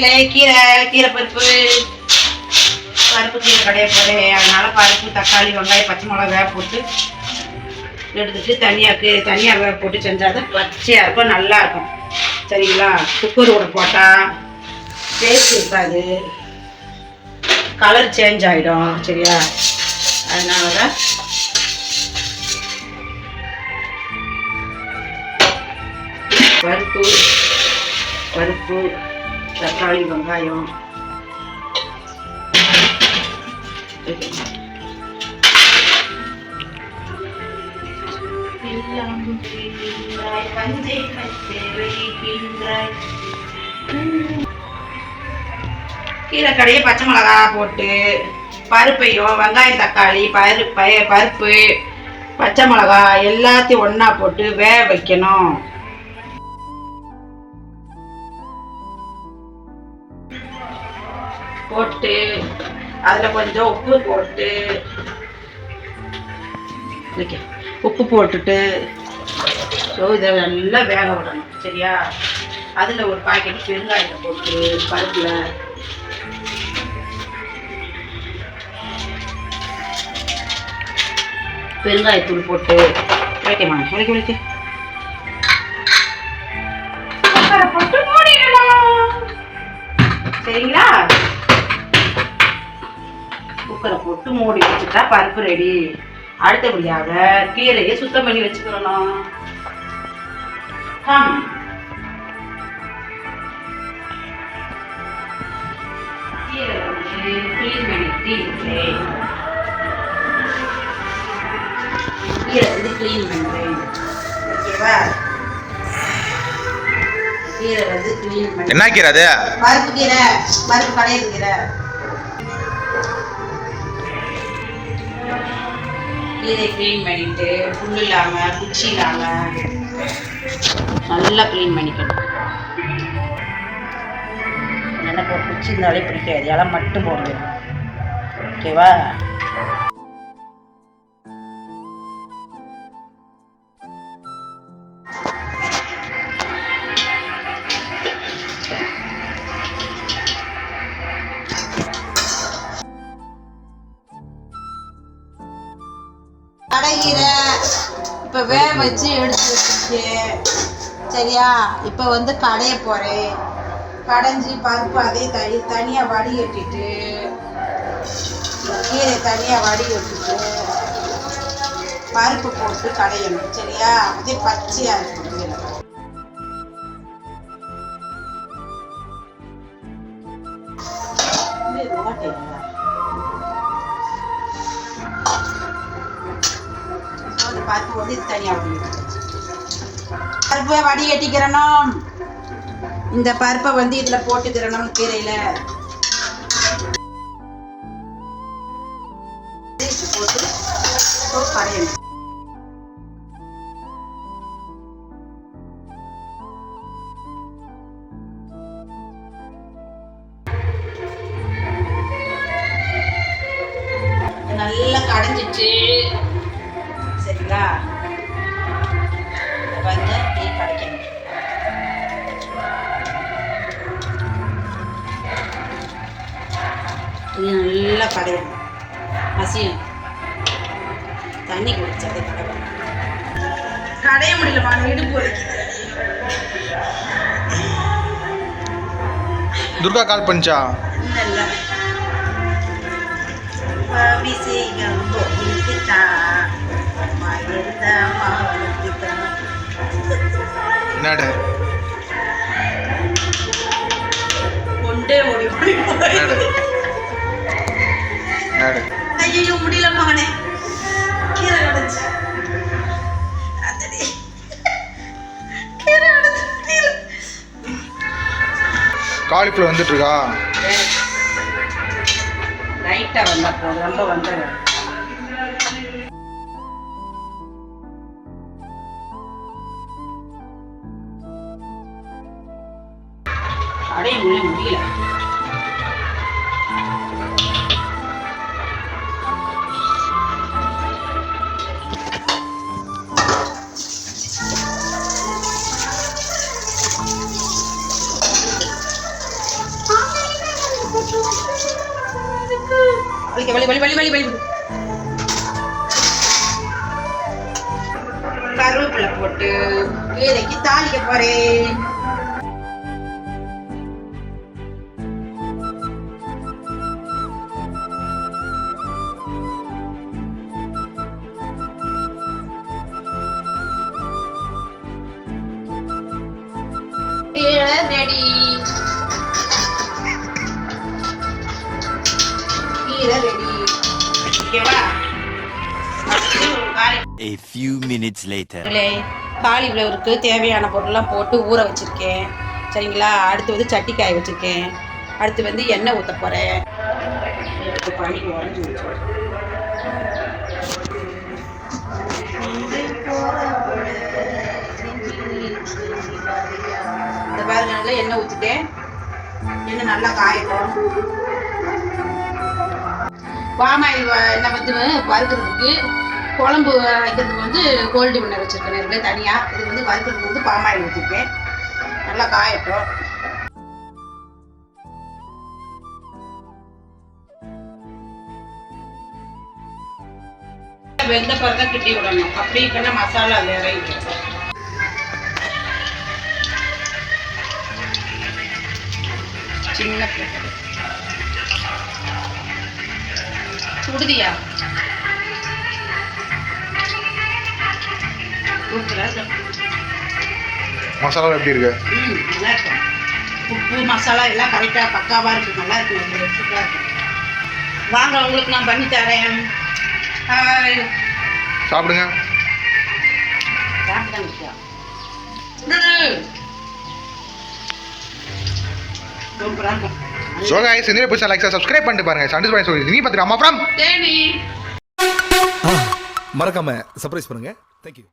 மக்களே கீரை கீரை பருப்பு பருப்பு கீரை கடைய போகிறேன் அதனால பருப்பு தக்காளி வெங்காயம் பச்சை மிளகா வேக போட்டு எடுத்துட்டு தனியாக தனியாக வேக போட்டு செஞ்சால் தான் பச்சையாக இருக்கும் நல்லா இருக்கும். சரிங்களா? குக்கர் கூட போட்டால் டேஸ்ட் இருக்காது. கலர் சேஞ்ச் ஆகிடும் சரியா? அதனால தான் பருப்பு பருப்பு தக்காளி வெங்காயம். பச்சை கீரை கடையை பச்சை மிளகா போட்டு பருப்பையும் வெங்காயம் தக்காளி பரு பய பருப்பு பச்சை மிளகா எல்லாத்தையும் ஒன்றா போட்டு வேக வைக்கணும். போட்டு அதில் கொஞ்சம் உப்பு போட்டு உப்பு போட்டுட்டு ஸோ இதை நல்லா வேக விடணும் சரியா? அதில் ஒரு பாக்கெட் பெருங்காயத்தை போட்டு பருப்பில். பெருங்காயத்தூள் போட்டு விளக்கமா விளக்கி விளக்கி போட்டு மூடி வச்சுட்டா பருப்பு ரெடி அடுத்தபடியாக கீரையை சுத்தம் பண்ணி வச்சுக்கிறணும் கீரை வந்து க்ளீன் பண்ணிட்டு கீரை வந்து க்ளீன் பண்ணுறேன் ஓகேவா? கீரை வந்து க்ளீன் பண்ணி என்ன கீரை அது? பருப்பு கீரை பருப்பு கடையிறது கீரை. கீரை க்ளீன் பண்ணிட்டு புல் இல்லாமல் குச்சி இல்லாமல் நல்லா க்ளீன் பண்ணிக்கணும். எனக்கு குச்சி இருந்தாலே பிடிக்காது. இலை மட்டும் போடுவேன் ஓகேவா? கடைகீரை இப்போ வேக வச்சு எடுத்து வச்சுட்டு சரியா? இப்போ வந்து கடைய போகிறேன் கடைஞ்சி பருப்பு அதே தனி தனியாக வடிகட்டிட்டு கீரை தனியாக வடிகட்டிட்டு பருப்பு போட்டு கடையணும். சரியா? அதே பச்சையாக இருக்கும். பார்த்து பருப்பு வந்து இது தனியாக பருப்பை வடிகட்டிக்கிறணும் இந்த பருப்பை வந்து இதில் போட்டுக்கிறணும் கீரையில். போட்டு இப்போ நல்லா கடைஞ்சிட்டு சரிங்களா வந்து டீ கடைக்கணும் இது நல்லா கடையணும். மசியும் தண்ணி குடிச்சாதே கடையணும் கடைய முடியலமா இடுப்பு வலிக்குது துர்கா கால் பண்ணிச்சா? இல்லை இல்லை என்னடு? கொண்டே ஓடி ஓடி என்னடு? ஐயோ முடியல மகனே. கீரை முடியல. காலிஃப்ளவர் வந்துட்டு இருக்கா லைட்டாக வந்தா போதும் ரொம்ப வந்துடு அடைய முடிய முடியல வலி வலி வலி வலி வலி கருவேப்பிலை போட்டு வேலைக்கு தாளிக்க போறேன். ரெடி. கீரை ரெடி ஓகேவா A few minutes later. காலிஃப்ளவருக்கு தேவையான பொருள்லாம் போட்டு ஊற வச்சுருக்கேன். சரிங்களா? அடுத்து வந்து சட்டி காய வச்சுருக்கேன். அடுத்து வந்து எண்ணெய் ஊற்ற போகிறேன் பண்ணி உடஞ்சி இந்த எண்ணெய் ஊற்றிட்டேன் எண்ணெய் நல்லா காயட்டும். பாமாயில் என்ன வந்து வறுக்கிறதுக்கு குழம்பு வைக்கிறதுக்கு வந்து கோல்டு வின்னர் வச்சுருக்கேன் இருக்கு தனியாக இது வந்து வறுக்கிறதுக்கு வந்து பாமாயில் ஊற்றிருக்கேன் நல்லா காயட்டும். வெந்த பிறகு கிட்டி விடணும். அப்படி இல்லைன்னா மசாலா அதில் சின்ன பிள்ளை. சுடுதியா? மசாலா எப்படி இருக்கு? நல்லா இருக்கும் உப்பு மசாலா எல்லாம் கரெக்டாக பக்காவாக இருக்கும் நல்லா இருக்கும் இது சூப்பராக இருக்கும் வாங்க உங்களுக்கு நான் பண்ணி தரேன். ஹாய் சாப்பிடுங்க. ஸோ கைஸ் இந்த புதுசாக லைக் சப்ஸ்கிரைப் பண்ணிட்டு பாருங்க. சண்டே பாய் சொல்லி நீ பார்த்துட்டு அம்மா தேனி. மறக்காம சர்ப்ரைஸ் பண்ணுங்க. தேங்க்யூ